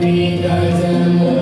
Because I'm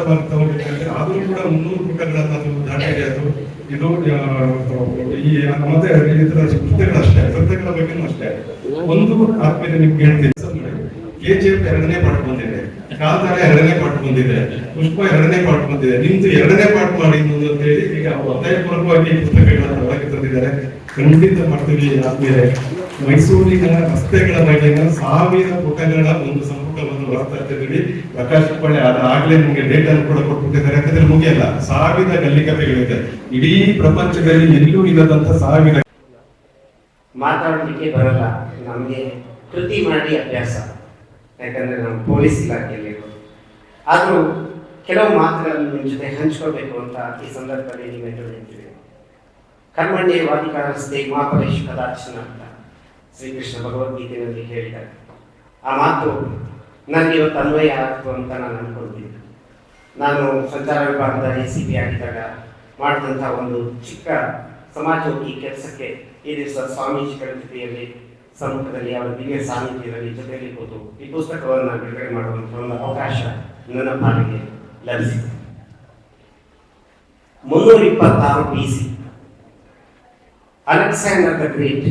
ತಗೊಂಡಿದ್ದಾರೆ ಆದರೂ ಕೂಡ ಮುನ್ನೂರು ಪುಟಗಳನ್ನು ಅದು ದಾಟಿದೆ ಅದು. ಇದು ಈ, ಮತ್ತೆ ಇತರ ಕೃತ್ಯಗಳಷ್ಟೇ ಕೃತ್ಯಗಳ ಒಂದು ಆದ್ಮೇಲೆ ಹೇಳ್ತೀನಿ. ಕೆ ಜಿ ಎಫ್ ಎರಡನೇ ಪಾಠ ಬಂದಿದೆ. ಕಾಲ್ತಾರ ಎರಡನೇ ಪಾಠ ಬಂದಿದೆ. ಪುಷ್ಪ ಎರಡನೇ ಪಾಠ ಬಂದಿದೆ. ನಿಮ್ದು ಎರಡನೇ ಪಾಠ ಮಾಡಿ ಅಂತ ಹೇಳಿ ಈಗ ಒತ್ತಾಯಪೂರ್ವಕವಾಗಿ ಪುಸ್ತಕಗಳನ್ನು ಹೊರಗೆ ತಂದಿದ್ದಾರೆ. ಖಂಡಿತ ಮಾಡ್ತೀವಿ ಆದ್ಮೇಲೆ ಮೈಸೂರಿನ ರಸ್ತೆಗಳ ಮೇಲಿನ ಸಾವಿರ ಪುಟಗಳ ಒಂದು ಸಂಪುಟವನ್ನು ಇದ್ದೀವಿ ಪ್ರಕಾಶ್ ಪಳ್ಳಿ ಅದಾಗ್ಲೇ ನಿಮ್ಗೆ ಡೇಟಾ ಕೂಡ ಕೊಟ್ಬಿಟ್ಟಿದ್ದಾರೆ. ಯಾಕಂದ್ರೆ ಮುಗಿಯಲ್ಲ ಸಾವಿರ ಗಲ್ಲಿಕತೆಗಳಿದೆ. ಇಡೀ ಪ್ರಪಂಚದಲ್ಲಿ ಎಲ್ಲೂ ಇಲ್ಲದಂತ ಸಾವಿರ ಮಾತಾಡಲಿಕ್ಕೆ ಬರಲ್ಲ. ನಮಗೆ ಕೃತಿ ಮಾಡಿ ಅಭ್ಯಾಸ. ಯಾಕಂದ್ರೆ ನಾವು ಪೊಲೀಸ್ ಇಲಾಖೆಯಲ್ಲಿ ಆದರೂ ಕೆಲವು ಮಾತುಗಳನ್ನು ನಿಮ್ಮ ಜೊತೆ ಹಂಚ್ಕೋಬೇಕು ಅಂತ ಈ ಸಂದರ್ಭದಲ್ಲಿ ನೀವೆಲ್ಲರೂ ಹೇಳ್ತೀವಿ ಕರ್ಮಣ್ಯ ವಾದಿಕಾರಸ್ತೆ ಮಹಾಪರೇಶ್ ಮಹಾಪರೇಶ್ವರ ಅಂತ ಶ್ರೀಕೃಷ್ಣ ಭಗವದ್ಗೀತೆಯಲ್ಲಿ ಹೇಳಿದ್ದಾರೆ. ಆ ಮಾತು ನನಗೆ ಇವತ್ತು ಅನ್ವಯ ಆಗ್ತು ಅಂತ ನಾನು ಅನ್ಕೊಂಡಿದ್ದೆ. ನಾನು ಸಂಚಾರ ವಿಭಾಗದ ಎ ಸಿ ಪಿ ಆಗಿದ್ದಾಗ ಮಾಡಿದಂಥ ಒಂದು ಚಿಕ್ಕ ಸಮಾಜೋಗಿ ಕೆಲಸಕ್ಕೆ ಈ ದಿವಸ ಸ್ವಾಮೀಜಿಗಳ ಜೊತೆಯಲ್ಲಿ ಸಮ್ಮುಖದಲ್ಲಿ ಅವರ ದಿವ್ಯ ಸಾನ್ನಿಧ್ಯದಲ್ಲಿ ಜೊತೆಯಲ್ಲಿ ಕೂತು ಈ ಪುಸ್ತಕವನ್ನು ಬಿಡುಗಡೆ ಮಾಡುವಂಥ ಒಂದು ಅವಕಾಶ ನನ್ನ ಪಾಲಿಗೆ ಲಭಿಸಿದೆ ಮುನ್ನೂರ ಇಪ್ಪತ್ತಾರು B C Alexander the great.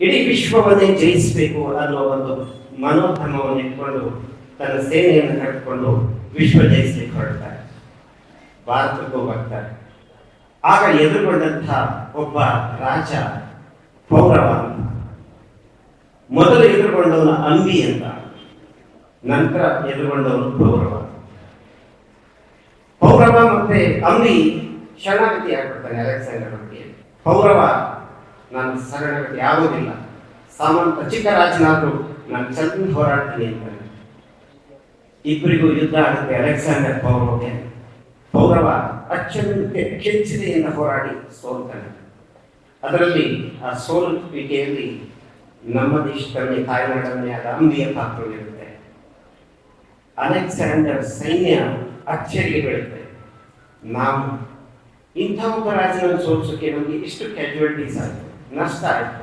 ಇಡೀ ವಿಶ್ವವನ್ನೇ ಜಯಿಸಬೇಕು ಅನ್ನೋ ಒಂದು ಮನೋಧರ್ಮವನ್ನು ಇಟ್ಕೊಂಡು ತನ್ನ ಸೇನೆಯನ್ನು ಕಟ್ಟಿಕೊಂಡು ವಿಶ್ವ ಜಯಿಸಲಿಕ್ಕೆ ಹೊರಡ್ತಾರೆ. ಭಾರತಕ್ಕೂ ಬರ್ತಾರೆ ಆಗ ಎದುರುಗೊಂಡಂಥ ಒಬ್ಬ ರಾಜ ಪೌರವ ಅಂತ ಮೊದಲು ಎದುರುಗೊಂಡವನು ಅಂಬಿ ಅಂತ, ನಂತರ ಎದುರುಗೊಂಡವನು ಪೌರವ. ಪೌರವ ಮತ್ತೆ ಅಂಬಿ ಶರಣಾಗತಿ ಆಗ್ಬಿಡ್ತಾನೆ ಅಲೆಕ್ಸಾಂಡರ್ ಬಗ್ಗೆ ಪೌರವ ನಾನು ಶರಣಾಗತಿ ಆಗೋದಿಲ್ಲ. ಸಾಮಂತ ಚಿಕ್ಕ ರಾಜನಾದ್ರು ನಾನು ಚಂದ ಹೋರಾಡ್ತೀನಿ ಅಂತಾನೆ ಇಬ್ಬರಿಗೂ ಯುದ್ಧ ಆಗುತ್ತೆ. ಅಲೆಕ್ಸಾಂಡರ್ ಪೌರವಕ್ಕೆ ಪೌರವ ಅತ್ಯಂತ ಕೆಂಚಿದೆಯಿಂದ ಹೋರಾಡಿ ಸೋಲ್ತಾನೆ. ಅದರಲ್ಲಿ ಆ ಸೋಲುವಿಕೆಯಲ್ಲಿ ನಮ್ಮ ದೇಶದಲ್ಲಿ ತಾಯ್ನಾಡಲ್ಲಿ ಆದ ಅಂಬಿಯ ಪಾತ್ರವಿರುತ್ತೆ ಅಲೆಕ್ಸಾಂಡರ್ ಸೈನ್ಯ ಅಚ್ಚರಿಗೆ ಬೀಳುತ್ತೆ. ನಾವು ಇಂಥ ಒಬ್ಬ ರಾಜನನ್ನು ಸೋಲಿಸೋಕೆ ನಮಗೆ ಇಷ್ಟು ಕ್ಯಾಜುಯಾಲಿಟೀಸ್ ಆಯಿತು ನಷ್ಟ ಆಯಿತು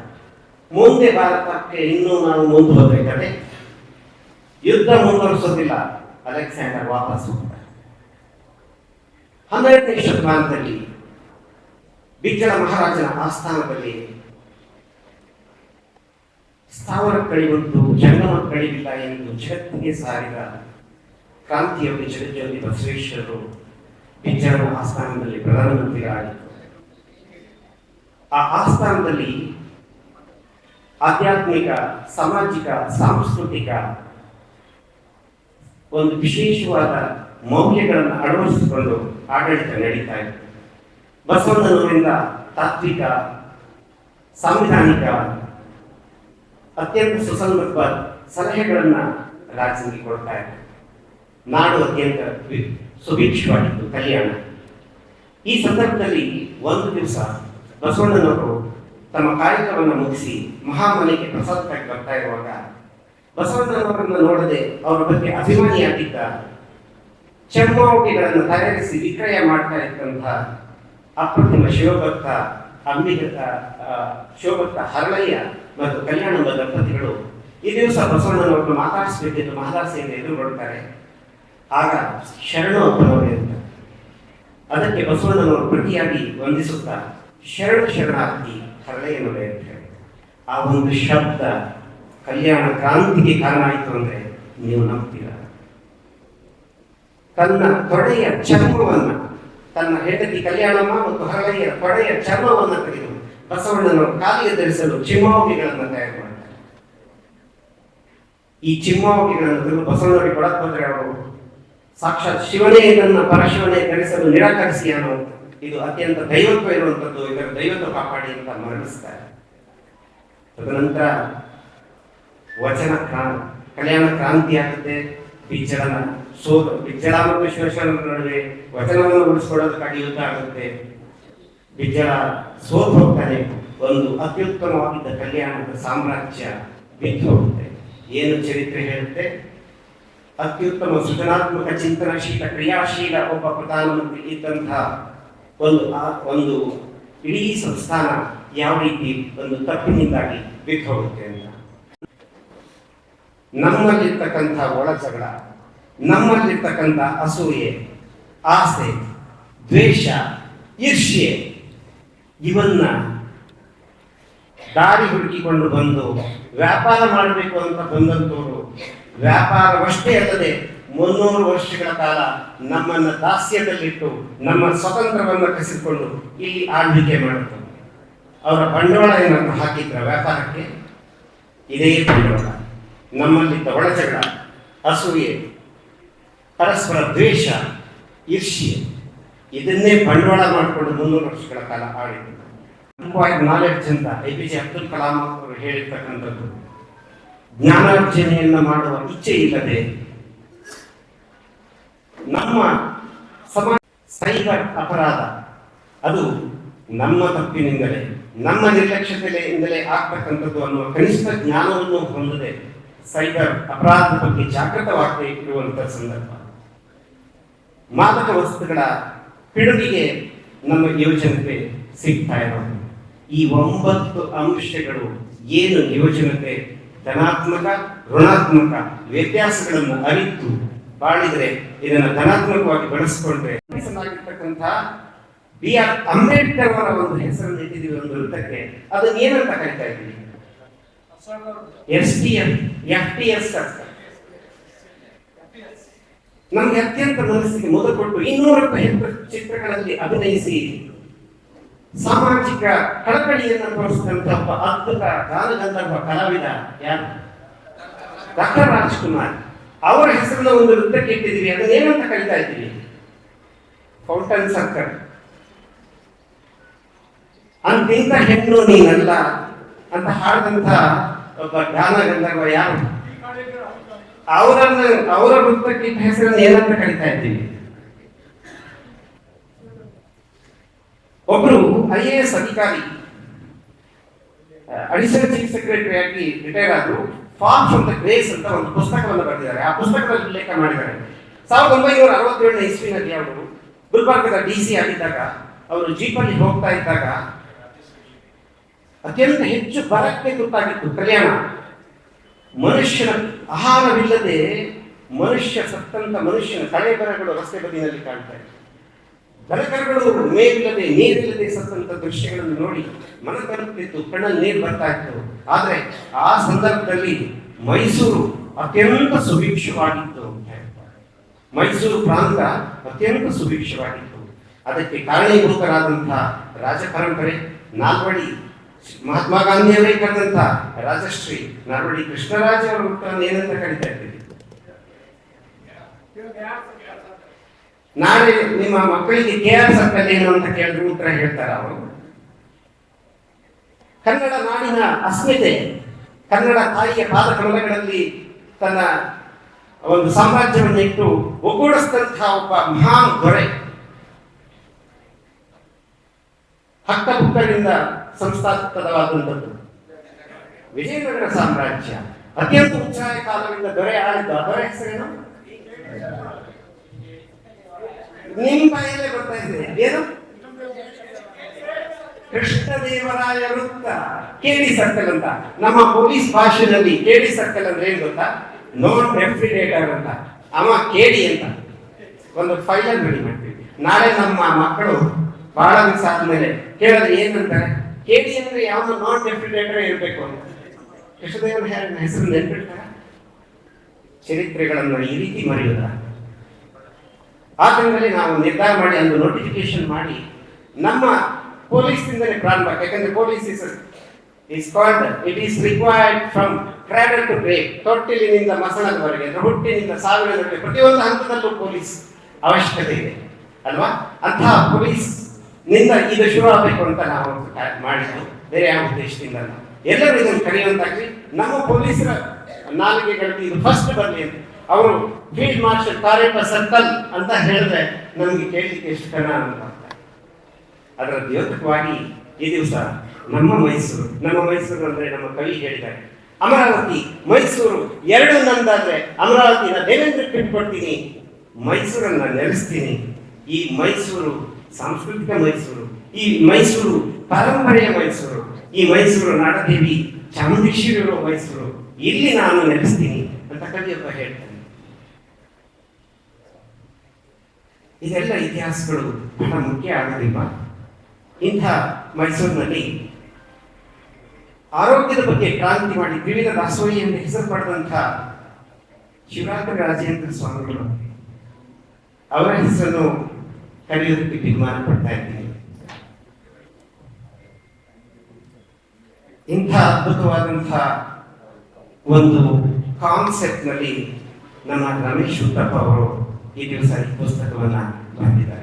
ಮುಂದೆ ಭಾರತಕ್ಕೆ ಇನ್ನೂ ನಾವು ಮುಂದೆ ಕಡೆ ಯುದ್ಧ ಮುಂದುವರಿಸೋದಿಲ್ಲ. ಅಲೆಕ್ಸಾಂಡರ್ ವಾಪಸ್ ಹೋಗ್ತಾರೆ. ಹನ್ನೆರಡನೇ ಶತಮಾನದಲ್ಲಿ ಬಿಜ್ಜಳ ಮಹಾರಾಜನ ಆಸ್ಥಾನದಲ್ಲಿ ಸ್ಥಾವರ ಕಳಿಬಂತು ಜಂಗಮ ಕಳಿವಿಲ್ಲ ಎಂದು ಜಗತ್ತಿಗೆ ಸಾರಿದ ಕ್ರಾಂತಿಯೋಗಿ ಜಗಜ್ಯೋತಿ ಬಸವೇಶ್ವರರು ಬಿಜ್ಜಳನ ಆಸ್ಥಾನದಲ್ಲಿ ಪ್ರಧಾನಮಂತ್ರಿಗಳಾಗಿದ್ದರು. ಆ ಆಸ್ಥಾನದಲ್ಲಿ ಆಧ್ಯಾತ್ಮಿಕ, ಸಾಮಾಜಿಕ, ಸಾಂಸ್ಕೃತಿಕ ಒಂದು ವಿಶೇಷವಾದ ಮೌಲ್ಯಗಳನ್ನು ಅಳವಡಿಸಿಕೊಂಡು ಆಡಳಿತ ನಡೀತಾ ಇದೆ. ಬಸವಣ್ಣನವರಿಂದ ತಾತ್ವಿಕ, ಸಾಂವಿಧಾನಿಕ, ಅತ್ಯಂತ ಸುಸಂದರ್ಭ ಸಲಹೆಗಳನ್ನು ರಾಜನಿಗೆ ಕೊಡ್ತಾ ಇದೆ. ನಾಡು ಅತ್ಯಂತ ಸುಭಿಕ್ಷವಾಗಿತ್ತು ಕಲ್ಯಾಣ. ಈ ಸಂದರ್ಭದಲ್ಲಿ ಒಂದು ದಿವಸ ಬಸವಣ್ಣನವರು ತಮ್ಮ ಕಾರ್ಯಕ್ರಮವನ್ನು ಮುಗಿಸಿ ಮಹಾಮನೆಗೆ ಪ್ರಸಾದಕ್ಕಾಗಿ ಬರ್ತಾ ಇರುವಾಗ ಬಸವಣ್ಣನವರನ್ನು ನೋಡದೆ ಅವರ ಬಗ್ಗೆ ಅಭಿಮಾನಿಯಾಗಿದ್ದ ಚರ್ಮಾವಟಿಗಳನ್ನು ತಯಾರಿಸಿ ವಿಕ್ರಯ ಮಾಡ್ತಾ ಇದ್ದಂತಹ ಅಪ್ರತಿಮ ಶಿವಭಕ್ತ ಅಂಬಿಗತ ಶಿವಭಕ್ತ ಹರಳಯ್ಯ ಮತ್ತು ಕಲ್ಯಾಣಂಬ ದಂಪತಿಗಳು ಈ ದಿವಸ ಬಸವಣ್ಣನವರನ್ನು ಮಾತಾಡಿಸಬೇಕೆಂದು ಮಹದಾಸೆಯಿಂದ ಎದುರುಗೊಳ್ತಾರೆ ಆಗ ಶರಣು ಅಂತವರು ಅಂತ. ಅದಕ್ಕೆ ಬಸವಣ್ಣನವರು ಪ್ರತಿಯಾಗಿ ವಂದಿಸುತ್ತಾ, ಶರಣ ಶರಣಾರ್ಥಿ ಹರಳೆಯನವರೇ ಅಂತ ಹೇಳಿ. ಆ ಒಂದು ಶಬ್ದ ಕಲ್ಯಾಣ ಕ್ರಾಂತಿಗೆ ಕಾರಣ ಆಯಿತು ಅಂದ್ರೆ ನೀವು ನಂಬ್ತೀರಾ. ತನ್ನ ತೊಡೆಯ ಚರ್ಮವನ್ನು, ತನ್ನ ಹೆಂಡತಿ ಕಲ್ಯಾಣಮ್ಮ ಮತ್ತು ಹರಳೆಯ ತೊಡೆಯ ಚರ್ಮವನ್ನ ತೆಗೆದು ಬಸವಣ್ಣನವರು ಕಾಲಿಗೆ ಧರಿಸಲು ಚಿಮ್ಮಾವಟಿಗಳನ್ನು ತಯಾರು ಮಾಡ್ತಾರೆ. ಈ ಚಿಮ್ಮಾವಟಿಗಳನ್ನು ಬಸವಣ್ಣರಿಗೆ ಬಸವಣ್ಣವರಿಗೆ ಕೊಡಕ್ ಬಂದ್ರೆ ಅವರು, ಸಾಕ್ಷಾತ್ ಶಿವನೇ ನನ್ನ ಪರಶಿವನೇ, ಧರಿಸಲು ನಿರಾಕರಿಸಿ ಅನ್ನೋ ಇದು ಅತ್ಯಂತ ದೈವತ್ವ ಇರುವಂತದ್ದು, ಇದರ ದೈವತ್ವ ಕಾಪಾಡಿ ಅಂತ ಮರಣಿಸ್ತಾರೆ. ತದನಂತರ ವಚನ ಕ್ರಾಂತಿ, ಕಲ್ಯಾಣ ಕ್ರಾಂತಿ ಆಗುತ್ತೆ. ಬಿಜ್ಜಳನ ಸೋದ ಬಿಜ್ಜಳ ಮತ್ತು ವಿಶ್ವೇಶ್ವರನ ನಡುವೆ ವಚನವನ್ನು ಉಳಿಸ್ಕೊಳ್ಳೋದಕ್ಕಾಗಿ ಯುದ್ಧ ಆಗುತ್ತೆ. ಬಿಜ್ಜಳ ಸೋತ್ ಹೋಗ್ತಾನೆ. ಒಂದು ಅತ್ಯುತ್ತಮವಾಗಿದ್ದ ಕಲ್ಯಾಣದ ಸಾಮ್ರಾಜ್ಯ ಬಿದ್ದು ಹೋಗುತ್ತೆ. ಏನು ಚರಿತ್ರೆ ಹೇಳುತ್ತೆ? ಅತ್ಯುತ್ತಮ ಸೃಜನಾತ್ಮಕ ಚಿಂತನಶೀಲ, ಕ್ರಿಯಾಶೀಲ ಒಬ್ಬ ಪ್ರಧಾನಮಂತ್ರಿ ಇದ್ದಂತಹ ಒಂದು ಆ- ಒಂದು ಇಡೀ ಸಂಸ್ಥಾನ ಯಾವ ರೀತಿ ಒಂದು ತಪ್ಪಿನಿಂದಾಗಿ ಬಿದ್ದು ಹೋಗುತ್ತೆ ಅಂತ. ನಮ್ಮಲ್ಲಿರ್ತಕ್ಕಂಥ ಒಳಜಗಳ ನಮ್ಮಲ್ಲಿರ್ತಕ್ಕಂಥ ಅಸೂಯೆ, ಆಸೆ, ದ್ವೇಷ, ಈರ್ಷ್ಯೆ, ಇವನ್ನ ದಾರಿ ಹುಡುಕಿಕೊಂಡು ಬಂದು ವ್ಯಾಪಾರ ಮಾಡಬೇಕು ಅಂತ ಬಂದಂತವರು ವ್ಯಾಪಾರವಷ್ಟೇ ಅಲ್ಲದೆ ಮುನ್ನೂರು ವರ್ಷಗಳ ಕಾಲ ನಮ್ಮನ್ನ ದಾಸ್ಯದಲ್ಲಿಟ್ಟು ನಮ್ಮ ಸ್ವತಂತ್ರವನ್ನು ಕಸಿದುಕೊಂಡು ಇಲ್ಲಿ ಆಳ್ವಿಕೆ ಮಾಡುತ್ತೆ. ಅವರ ಬಂಡವಾಳ ಏನನ್ನು ಹಾಕಿದ್ರ ವ್ಯಾಪಾರಕ್ಕೆ? ಇದೇ ಬಂಡವಾಳ. ನಮ್ಮಲ್ಲಿದ್ದ ಒಳಜಗಳ, ಅಸೂಯೆ, ಪರಸ್ಪರ ದ್ವೇಷ ಈರ್ಷ್ಯೆ ಇದನ್ನೇ ಬಂಡವಾಳ ಮಾಡಿಕೊಂಡು ಮುನ್ನೂರು ವರ್ಷಗಳ ಕಾಲ ಆಳಿದ್ರು. ನಾಲೆಡ್ಜ್ ಅಂತ A P J Abdul Kalam ಅವರು ಹೇಳಿರ್ತಕ್ಕಂಥದ್ದು, ಜ್ಞಾನಾರ್ಜನೆಯನ್ನು ಮಾಡುವ ಇಚ್ಛೆ ಇಲ್ಲದೆ ನಮ್ಮ ಸಮಾಜ ಸೈಬರ್ ಅಪರಾಧ. ಅದು ನಮ್ಮ ತಪ್ಪಿನಿಂದಲೇ, ನಮ್ಮ ನಿರ್ಲಕ್ಷ್ಯತೆಯಿಂದಲೇ ಆಗ್ತಕ್ಕಂಥದ್ದು ಅನ್ನುವ ಕನಿಷ್ಠ ಜ್ಞಾನವನ್ನು ಹೊಂದದೆ ಸೈಬರ್ ಅಪರಾಧದ ಬಗ್ಗೆ ಜಾಗೃತವಾಗದೇ ಇರುವಂತಹ ಸಂದರ್ಭ. ಮಾದಕ ವಸ್ತುಗಳ ಪಿಡುಗಿಗೆ ನಮ್ಮ ಯೋಜನತೆ ಸಿಗ್ತಾ ಇರೋದು ಈ ಒಂಬತ್ತು ಅಂಶಗಳು ಏನು ಯೋಜನತೆ? ಧನಾತ್ಮಕ, ಋಣಾತ್ಮಕ ವ್ಯತ್ಯಾಸಗಳನ್ನು ಅರಿತು ಬಾಳಿದ್ರೆ ಇದನ್ನು ಧನಾತ್ಮಕವಾಗಿ ಬಳಸಿಕೊಂಡ್ರೆ ಮೀಸಲಾಗಿರ್ತಕ್ಕಂತಹ ಬಿ ಆರ್ ಅಂಬೇಡ್ಕರ್ ಅವರ ಒಂದು ಹೆಸರನ್ನು ಇಟ್ಟಿದ್ದೀವಿ ಒಂದು ವೃತ್ತಕ್ಕೆ. ಅದನ್ನ ಏನಂತ ಕರಿತಾ ಇದ್ದೀವಿ S T M, F T S ನಮ್ಗೆ ಅತ್ಯಂತ ಮನಸ್ಸಿಗೆ ಮೊದಲು ಕೊಟ್ಟು ಇನ್ನೂರಕ್ಕೂ ಹೆಚ್ಚು ಚಿತ್ರಗಳಲ್ಲಿ ಅಭಿನಯಿಸಿ ಸಾಮಾಜಿಕ ಕಳಕಳಿಯನ್ನು ತೋರಿಸಿದಂತಹ ಅದ್ಭುತ ಗಾನಗಂಧರ್ವ ಕಲಾವಿದ ಯಾರು? ಡಾಕ್ಟರ್ ರಾಜ್ಕುಮಾರ್. ಅವರ ಹೆಸರನ್ನ ಒಂದು ವೃತ್ತಕ್ಕೆ ಇಟ್ಟಿದ್ದೀವಿ ಅದನ್ನ ಏನಂತ ಕರಿತಾ ಇದ್ದೀವಿ ಫೌಂಟನ್ ಸರ್ಕಲ್. ಅಂತಿಂತ ಹೆಣ್ಣು ನೀನಲ್ಲ ಅಂತ ಹಾಡಿದಂತ ಒಬ್ಬ ಗಾನಗಂಧರ್ವ ಯಾರು? ಅವರನ್ನ, ಅವರ ವೃತ್ತಕ್ಕೆ ಇಟ್ಟ ಹೆಸರನ್ನು ಏನಂತ ಕರಿತಾ ಇದ್ದೀವಿ ಒಬ್ರು ಐ ಎ ಎಸ್ ಅಧಿಕಾರಿ, ಅಡಿಷನಲ್ ಚೀಫ್ ಸೆಕ್ರೆಟರಿ ಆಗಿ ರಿಟೈರ್ ಆದ್ರು. ಫಾರ್ ಫ್ರಮ್ ದ ಗ್ರೇಸ್ ಅಂತ ಒಂದು ಪುಸ್ತಕವನ್ನು ಬರೆದಿದ್ದಾರೆ. ಆ ಪುಸ್ತಕದಲ್ಲಿ ಉಲ್ಲೇಖ ಮಾಡಿದ್ದಾರೆ. ಸಾವಿರದ ಒಂಬೈನೂರ ಅರವತ್ತೇಳನೇ ಇಸ್ವಿನಲ್ಲಿ ಅವರು ಗುಲ್ಬರ್ಗದ ಡಿ ಸಿ ಆಗಿದ್ದಾಗ ಅವರು ಜೀಪಲ್ಲಿ ಹೋಗ್ತಾ ಇದ್ದಾಗ ಅತ್ಯಂತ ಹೆಚ್ಚು ಬರಕ್ಕೆ ತುತ್ತಾಗಿತ್ತು ಕಲ್ಯಾಣ. ಮನುಷ್ಯನ ಆಹಾರವಿಲ್ಲದೆ ಮನುಷ್ಯ ಸತ್ತಂತ ಮನುಷ್ಯನ ತಲೆಬರಗಳು ರಸ್ತೆ ಬದಿಯಲ್ಲಿ ಕಾಣ್ತಾ ಇದೆ ದನಕರುಗಳು ಮೇವಿಲ್ಲದೆ, ನೀರಿಲ್ಲದೆ ಸತ್ತಂತ ದೃಶ್ಯಗಳನ್ನು ನೋಡಿ ಮನ ತಲುಪ್ತಿತ್ತು ಕಣ್ಣಲ್ಲಿ ನೀರು ಬರ್ತಾ ಇತ್ತು. ಆದ್ರೆ ಆ ಸಂದರ್ಭದಲ್ಲಿ ಮೈಸೂರು ಅತ್ಯಂತ ಸುಭಿಕ್ಷವಾಗಿತ್ತು ಅಂತ. ಮೈಸೂರು ಪ್ರಾಂತ ಅತ್ಯಂತ ಸುಭಿಕ್ಷವಾಗಿತ್ತು. ಅದಕ್ಕೆ ಕಾರಣೀಭೂತರಾದಂತಹ ರಾಜ ಪರಂಪರೆ, ನಾಲ್ವಡಿ ಮಹಾತ್ಮ ಗಾಂಧಿಯವರೇ ಕರೆದಂತ ರಾಜಶ್ರೀ ನಾಲ್ವಡಿ ಕೃಷ್ಣರಾಜ ಅವರ ಏನಂತ ಕರಿತಾ ಇದ್ದೀವಿ ನಾಳೆ ನಿಮ್ಮ ಮಕ್ಕಳಿಗೆ ಕೆ ಆರ್ ಸರ್ಕಲ್ ಏನು ಅಂತ ಕೇಳಿದ್ರು ಉತ್ತರ ಹೇಳ್ತಾರೆ ಅವರು. ಕನ್ನಡ ನಾಡಿನ ಅಸ್ಮಿತೆ, ಕನ್ನಡ ತಾಯಿಯ ಪಾದಕಮಲಗಳಲ್ಲಿ ತನ್ನ ಒಂದು ಸಾಮ್ರಾಜ್ಯವನ್ನು ಇಟ್ಟು ಒಗ್ಗೂಡಿಸಿದಂತಹ ಒಬ್ಬ ಮಹಾನ್ ದೊರೆ. ಹಕ್ಕಬುಕ್ಕರಿಂದ ಸಂಸ್ಥಾಪಿತವಾದಂಥದ್ದು. ವಿಜಯನಗರ ಸಾಮ್ರಾಜ್ಯ. ಅತ್ಯಂತ ಉಚ್ಚಾಯ ಕಾಲದಿಂದ ದೊರೆ ಆಳಿದ್ದು ಆ ದೊರೆ ಹೆಸರೇನು? ನಿಮ್ ಬಾಯಲ್ಲೇ ಬರ್ತಾ ಇದೆ ಏನು? ಕೃಷ್ಣದೇವರಾಯ ವೃತ್ತ. ಕೇಳಿ ಸರ್ಕಲ್ ಅಂತ. ನಮ್ಮ ಪೊಲೀಸ್ ಭಾಷೆಯಲ್ಲಿ ಕೇಳಿ ಸರ್ಕಲ್ ಅಂದ್ರೆ ಏನ್ ಗೊತ್ತಾ? ನೋನ್ ರೆಫ್ರಿಜರೇಟರ್ ಅಂತ. ಅಮ್ಮ ಕೇಳಿ ಅಂತ. ಒಂದು ಫೈಲಲ್ಲಿ ರೆಡಿ ಮಾಡ್ತೀವಿ. ನಾಳೆ ನಮ್ಮ ಮಕ್ಕಳು ಬಹಳ ದಿವಸ ಆದ್ಮೇಲೆ ಕೇಳಿದ್ರೆ ಏನಂತಾರೆ? ಕೇಳಿ ಅಂದ್ರೆ ಯಾವ ನಾನ್ ರೆಫ್ರಿಜರೇಟರ್ ಇರಬೇಕು ಅಂತ. ಕೃಷ್ಣದೇವರ ಹೆಸರು ನೆನ್ಪಿಡ್ತಾರ? ಚರಿತ್ರೆಗಳನ್ನು ಈ ರೀತಿ ಮರೆಯುವುದ ಟೈಮಲ್ಲಿ ನಾವು ನಿರ್ಧಾರ ಮಾಡಿ ಒಂದು ನೋಟಿಫಿಕೇಶನ್ ಮಾಡಿ ನಮ್ಮ ಪೊಲೀಸ್ನಿಂದಲೇ ಪ್ರಾರಂಭ ಯಾಕಂದ್ರೆ police is is called it is required from cradle to break ತೊಟ್ಟಿಲಿನಿಂದ ಮಸಣದವರೆಗೆ, ಅಂದ್ರೆ ಹುಟ್ಟಿನಿಂದ ಸಾವಿರದವರೆಗೆ ಪ್ರತಿಯೊಂದು ಹಂತದಲ್ಲೂ ಪೊಲೀಸ್ ಅವಶ್ಯಕತೆ ಇದೆ. ಅಲ್ವಾ? ಅಂತಹ ಪೊಲೀಸ್ನಿಂದ ಈಗ ಶುರು ಆಗಬೇಕು ಅಂತ ನಾವು ಮಾಡಿದ್ದು. ಬೇರೆ ಯಾವ ಉದ್ದೇಶದಿಂದ. ಎಲ್ಲರೂ ಇದನ್ನು ಕರೆಯುವಂತಾಗಲಿ, ನಮ್ಮ ಪೊಲೀಸರ ನಾಲಿಗೆಗಳಲ್ಲಿ ಇದು ಫಸ್ಟ್ ಬರಲಿ ಅಂತ. ಅವರು ಫೀಲ್ಡ್ ಮಾರ್ಷಲ್ ತಾರೇಪ ಸರ್ಕಲ್ ಅಂತ ಹೇಳಿದ್ರೆ ನಮಗೆ ಕೇಳಲಿಕ್ಕೆ ಎಷ್ಟು ಕಣ ಅಂತ ಅದರ ದ್ಯೋತಕವಾಗಿ ಈ ದಿವಸ ನಮ್ಮ ಮೈಸೂರು ನಮ್ಮ ಮೈಸೂರು ಅಂದ್ರೆ ನಮ್ಮ ಕವಿ ಹೇಳಿದ್ದಾರೆ. ಅಮರಾವತಿ, ಮೈಸೂರು ಎರಡು ನಂದಾದ್ರೆ ಅಮರಾವತಿನ ದೇವೇಂದ್ರ ಕಟ್ಕೊಡ್ತೀನಿ ಮೈಸೂರನ್ನ ನೆಲೆಸ್ತೀನಿ. ಈ ಮೈಸೂರು, ಸಾಂಸ್ಕೃತಿಕ ಮೈಸೂರು, ಈ ಮೈಸೂರು ಪರಂಪರೆಯ ಮೈಸೂರು, ಈ ಮೈಸೂರು ನಾಡದೇವಿ ಚಾಮುಂಡೇಶ್ವರಿ ಇರುವ ಮೈಸೂರು, ಇಲ್ಲಿ ನಾನು ನೆಲೆಸ್ತೀನಿ ಅಂತ ಕವಿಯೊಬ್ಬ ಹೇಳ್ತಾನೆ ಇದೆಲ್ಲ ಇತಿಹಾಸಗಳು ಬಹಳ ಮುಖ್ಯ ಆಗೋದಿಲ್ಲ. ಇಂಥ ಮೈಸೂರಿನಲ್ಲಿ ಆರೋಗ್ಯದ ಬಗ್ಗೆ ಕ್ರಾಂತಿ ಮಾಡಿ ವಿವಿಧ ದಾಸೋಹಿಯನ್ನು ಹೆಸರು ಪಡೆದಂಥ ಶಿವರಾತ್ರಿ ರಾಜೇಂದ್ರ ಸ್ವಾಮಿಗಳು. ಅವರ ಹೆಸರನ್ನು ಕರೆಯೋದಕ್ಕೆ ತೀರ್ಮಾನ ಪಡ್ತಾ ಇದ್ದೀನಿ ಇಂಥ ಅದ್ಭುತವಾದಂಥ ಒಂದು ಕಾನ್ಸೆಪ್ಟ್ನಲ್ಲಿ ನಮ್ಮ ರಮೇಶ್ ಉತ್ತಪ್ಪ ಅವರು ಈ ದಿವಸ ಈ ಪುಸ್ತಕವನ್ನ ಬರೆದಿದ್ದಾರೆ